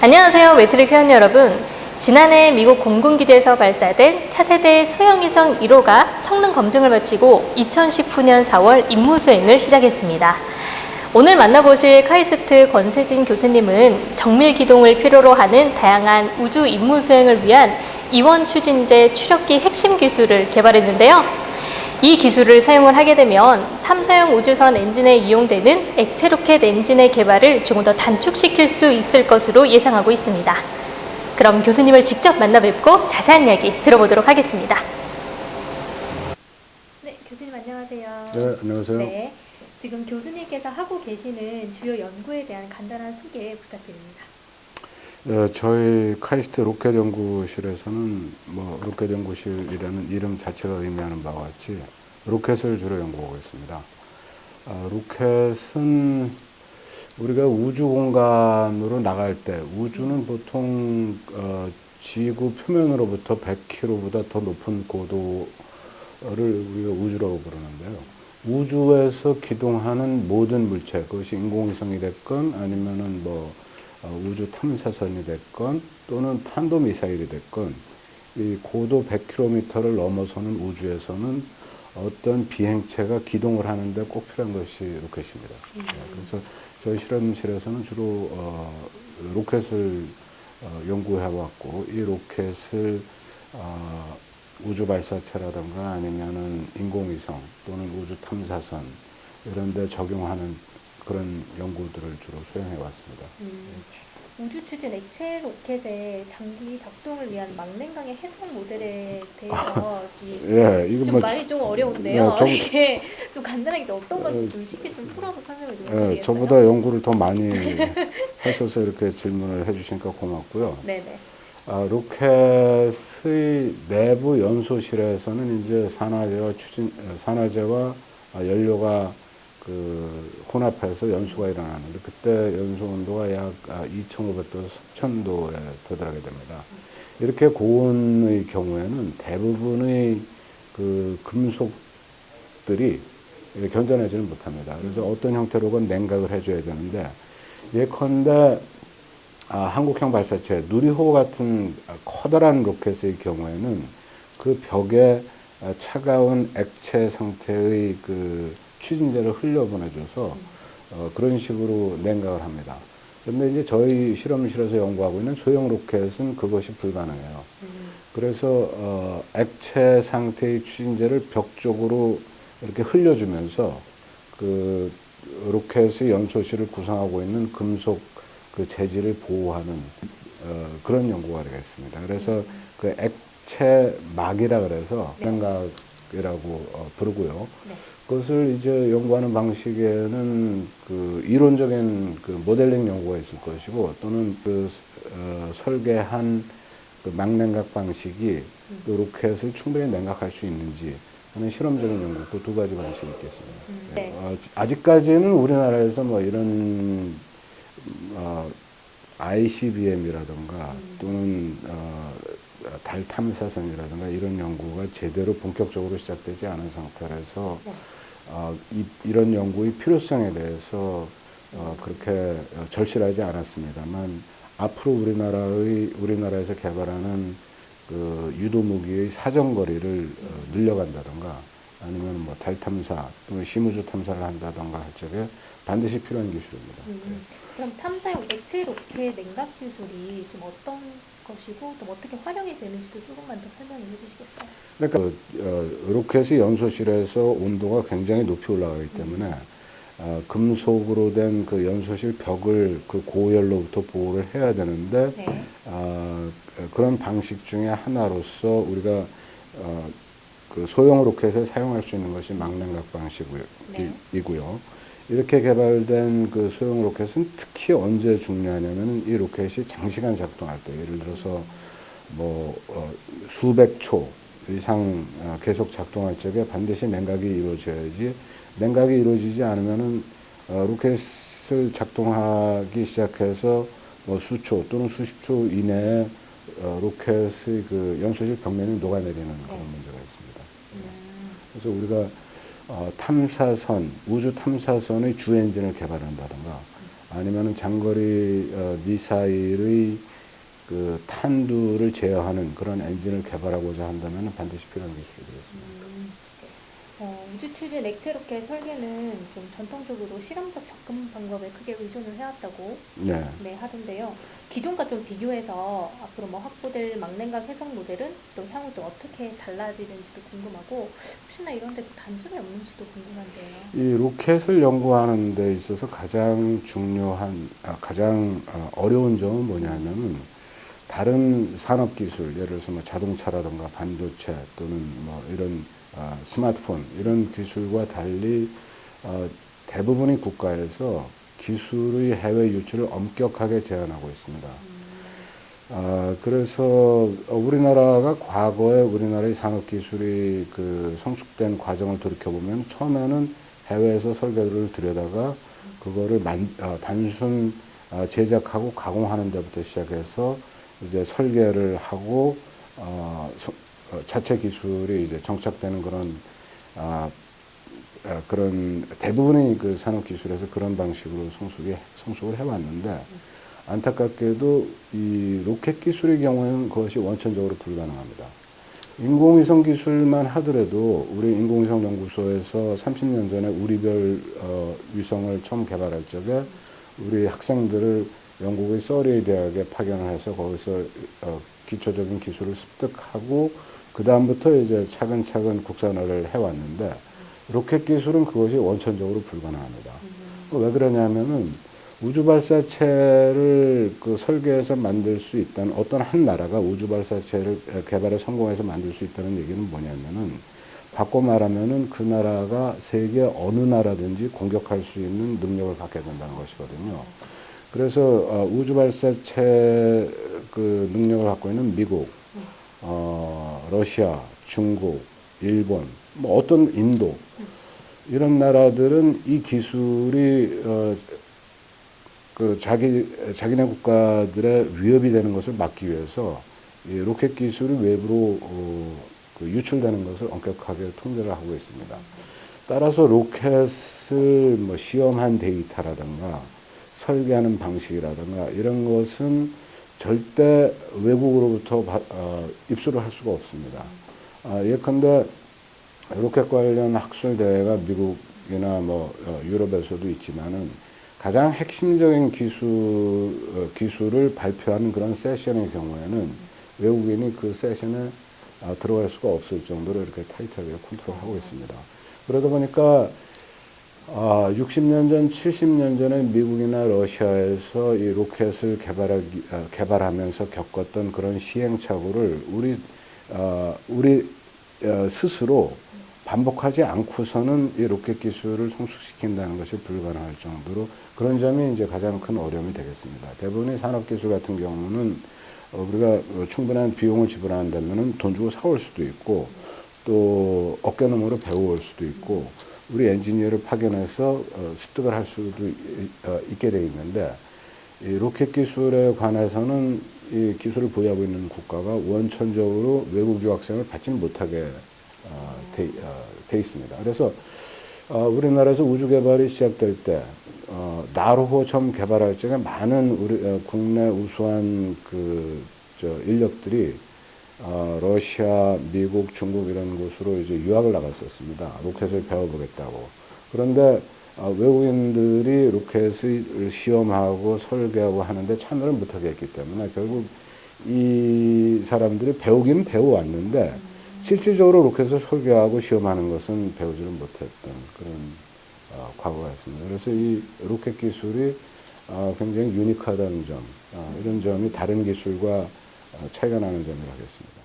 안녕하세요. 매트릭 회원 여러분. 지난해 미국 공군기지에서 발사된 차세대 소형위성 1호가 성능 검증을 마치고 2019년 4월 임무 수행을 시작했습니다. 오늘 만나보실 카이스트 권세진 교수님은 정밀 기동을 필요로 하는 다양한 우주 임무 수행을 위한 이원 추진제 추력기 핵심 기술을 개발했는데요. 이 기술을 사용을 하게 되면 탐사용 우주선 엔진에 이용되는 액체 로켓 엔진의 개발을 조금 더 단축시킬 수 있을 것으로 예상하고 있습니다. 그럼 교수님을 직접 만나 뵙고 자세한 이야기 들어보도록 하겠습니다. 네, 교수님 안녕하세요. 네, 안녕하세요. 네, 지금 교수님께서 하고 계시는 주요 연구에 대한 간단한 소개 부탁드립니다. 예, 저희 카이스트 로켓 연구실에서는 뭐 로켓 연구실이라는 이름 자체가 의미하는 바와 같이 로켓을 주로 연구하고 있습니다. 아, 로켓은 우리가 우주 공간으로 나갈 때 우주는 보통 어, 지구 표면으로부터 100km보다 더 높은 고도를 우리가 우주라고 부르는데요. 우주에서 기동하는 모든 물체, 그것이 인공위성이 됐건 아니면은 뭐 어, 우주 탐사선이 됐건 또는 탄도 미사일이 됐건 이 고도 100km를 넘어서는 우주에서는 어떤 비행체가 기동을 하는데 꼭 필요한 것이 로켓입니다. 네, 그래서 저희 실험실에서는 주로 어, 로켓을 어, 연구해 왔고 이 로켓을 어, 우주 발사체라든가 아니면은 인공위성 또는 우주 탐사선 이런 데 적용하는 그런 연구들을 주로 수행해 왔습니다. 음, 우주 추진 액체 로켓의 장기 작동을 위한 망랭강의 해석 모델에 대해서 이 예, 이거 좀뭐 말이 좀 어려운데요. 네, 좀- 이게 좀 간단하게 좀 어떤 건지 좀 쉽게 좀 풀어서 설명을 좀 예, 해주시겠어요? 저보다 연구를 더 많이 하셔서 이렇게 질문을 해주시니까 고맙고요. 네네. 아, 로켓의 내부 연소실에서는 이제 산화제와 추진 어, 산화제와 아, 연료가 그 혼합해서 연소가 일어나는데 그때 연소 온도가 약 아, 2,500도에서 3,000도에 도달하게 됩니다. 이렇게 고온의 경우에는 대부분의 그 금속들이 이렇게 견뎌내지는 못합니다. 그래서 어떤 형태로건 냉각을 해줘야 되는데 예컨대 아, 한국형 발사체 누리호 같은 커다란 로켓의 경우에는 그 벽에 아, 차가운 액체 상태의 그 추진제를 흘려보내줘서 어, 그런 식으로 냉각을 합니다. 그런데 이제 저희 실험실에서 연구하고 있는 소형 로켓은 그것이 불가능해요. 그래서 어, 액체 상태의 추진제를 벽 쪽으로 이렇게 흘려주면서 그 로켓의 연소실을 구성하고 있는 금속 그 재질을 보호하는 어, 그런 연구가 되겠습니다. 그래서 그 액 체 막이라 그래서 냉각이라고 어, 부르고요. 네. 그것을 이제 연구하는 방식에는 그 이론적인 그 모델링 연구가 있을 것이고 또는 그 어, 설계한 그 막냉각 방식이 그 로켓을 충분히 냉각할 수 있는지 하는 실험적인 연구 그 두 가지 방식이 있겠습니다. 네. 어, 아직까지는 우리나라에서 뭐 이런 어, ICBM이라든가 또는 어, 달 탐사선이라든가 이런 연구가 제대로 본격적으로 시작되지 않은 상태라서 네. 어, 이, 이런 연구의 필요성에 대해서 어, 그렇게 절실하지 않았습니다만 앞으로 우리나라의 우리나라에서 개발하는 그 유도 무기의 사정거리를 어, 늘려간다던가 아니면 뭐 달 탐사 또는 심우주 탐사를 한다던가 할 적에 반드시 필요한 기술입니다. 음, 그럼 탐사용 액체 로켓 냉각 기술이 좀 어떤 것이고 또 어떻게 활용이 되는지도 조금만 더 설명해 주시겠어요? 그러니까 그, 어, 로켓의 연소실에서 온도가 굉장히 높이 올라가기 때문에 어, 금속으로 된 그 연소실 벽을 그 고열로부터 보호를 해야 되는데 네. 어, 그런 방식 중에 하나로서 우리가 어, 그 소형 로켓에 사용할 수 있는 것이 망냉각 방식이고요. 네. 이렇게 개발된 그 소형 로켓은 특히 언제 중요하냐면 이 로켓이 장시간 작동할 때 예를 들어서 뭐 어, 수백 초 이상 어, 계속 작동할 적에 반드시 냉각이 이루어져야지 냉각이 이루어지지 않으면은 어, 로켓을 작동하기 시작해서 뭐 수초 또는 수십 초 이내에 어, 로켓의 그 연소실 벽면이 녹아내리는 그런 문제가 있습니다. 음, 그래서 우리가 어, 탐사선, 우주 탐사선의 주 엔진을 개발한다든가 아니면은 장거리 어, 미사일의 그 탄두를 제어하는 그런 엔진을 개발하고자 한다면 반드시 필요한 기술이 되겠습니다. 음, 어, 우주 추진 액체 로켓 설계는 좀 전통적으로 실험적 접근 방법에 크게 의존을 해왔다고 네. 네, 하던데요. 기존과 좀 비교해서 앞으로 뭐 확보될 망랭각 해석 모델은 또 향후 또 어떻게 달라지는지도 궁금하고 혹시나 이런 데 단점이 없는지도 궁금한데요. 이 로켓을 연구하는 데 있어서 가장 중요한, 아, 가장 어, 어려운 점은 뭐냐면은 다른 산업 기술, 예를 들어서 뭐 자동차라든가 반도체 또는 뭐 이런 아, 스마트폰 이런 기술과 달리 어, 대부분의 국가에서 기술의 해외 유출을 엄격하게 제한하고 있습니다. 아, 그래서 우리나라가 과거에 우리나라의 산업 기술이 그 성숙된 과정을 돌이켜 보면 처음에는 해외에서 설계도를 들여다가 그거를 만, 아, 단순 아, 제작하고 가공하는 데부터 시작해서 이제 설계를 하고 어, 소- 어, 자체 기술이 이제 정착되는 그런 아, 아, 그런 대부분의 그 산업 기술에서 그런 방식으로 성숙이 성숙을 해왔는데 안타깝게도 이 로켓 기술의 경우에는 그것이 원천적으로 불가능합니다. 인공위성 기술만 하더라도 우리 인공위성 연구소에서 30년 전에 우리별 어, 위성을 처음 개발할 적에 우리 학생들을 영국의 서리 대학에 파견을 해서 거기서 어, 기초적인 기술을 습득하고 그 다음부터 이제 차근차근 국산화를 해왔는데 로켓 기술은 그것이 원천적으로 불가능합니다. 왜 그러냐면은 우주 발사체를 그 설계해서 만들 수 있다는 어떤 한 나라가 우주 발사체를 개발에 성공해서 만들 수 있다는 얘기는 뭐냐면은 바꿔 말하면은 그 나라가 세계 어느 나라든지 공격할 수 있는 능력을 갖게 된다는 것이거든요. 그래서 어, 우주 발사체 그 능력을 갖고 있는 미국, 어, 러시아, 중국, 일본, 뭐 어떤 인도 이런 나라들은 이 기술이 어, 그 자기 자기네 국가들의 위협이 되는 것을 막기 위해서 이 로켓 기술이 외부로 어, 그 유출되는 것을 엄격하게 통제를 하고 있습니다. 따라서 로켓을 뭐 시험한 데이터라든가 설계하는 방식이라든가 이런 것은 절대 외국으로부터 바- 어, 입수를 할 수가 없습니다. 아, 예컨대 로켓 관련 학술 대회가 미국이나 뭐 어, 유럽에서도 있지만은 가장 핵심적인 기술 어, 기술을 발표하는 그런 세션의 경우에는 외국인이 그 세션에 아, 들어갈 수가 없을 정도로 이렇게 타이트하게 컨트롤하고 있습니다. 그러다 보니까 아, 60년 전, 70년 전에 미국이나 러시아에서 이 로켓을 개발하기, 아, 개발하면서 겪었던 그런 시행착오를 우리, 아, 우리 어, 스스로 반복하지 않고서는 이 로켓 기술을 성숙시킨다는 것이 불가능할 정도로 그런 점이 이제 가장 큰 어려움이 되겠습니다. 대부분의 산업 기술 같은 경우는 어, 우리가 어, 충분한 비용을 지불한다면 돈 주고 사올 수도 있고 또 어깨너머로 배워올 수도 있고 우리 엔지니어를 파견해서 어, 습득을 할 수도 이- 어, 있게 돼 있는데 이 로켓 기술에 관해서는 이 기술을 보유하고 있는 국가가 원천적으로 외국 유학생을 받지는 못하게 어, 돼, 어, 돼 있습니다. 그래서 어, 우리나라에서 우주 개발이 시작될 때 어, 나로호 처음 개발할 적에 많은 우리 어, 국내 우수한 그저 인력들이 어, 러시아, 미국, 중국 이런 곳으로 이제 유학을 나갔었습니다. 로켓을 배워보겠다고. 그런데 어, 외국인들이 로켓을 시험하고 설계하고 하는데 참여를 못하게 했기 때문에 결국 이 사람들이 배우기는 배워왔는데 실질적으로 로켓을 설계하고 시험하는 것은 배우지를 못했던 그런 어, 과거가 있습니다. 그래서 이 로켓 기술이 어, 굉장히 유니크하다는 점, 어, 이런 점이 다른 기술과 어, 차이가 나는 점이라고 하겠습니다.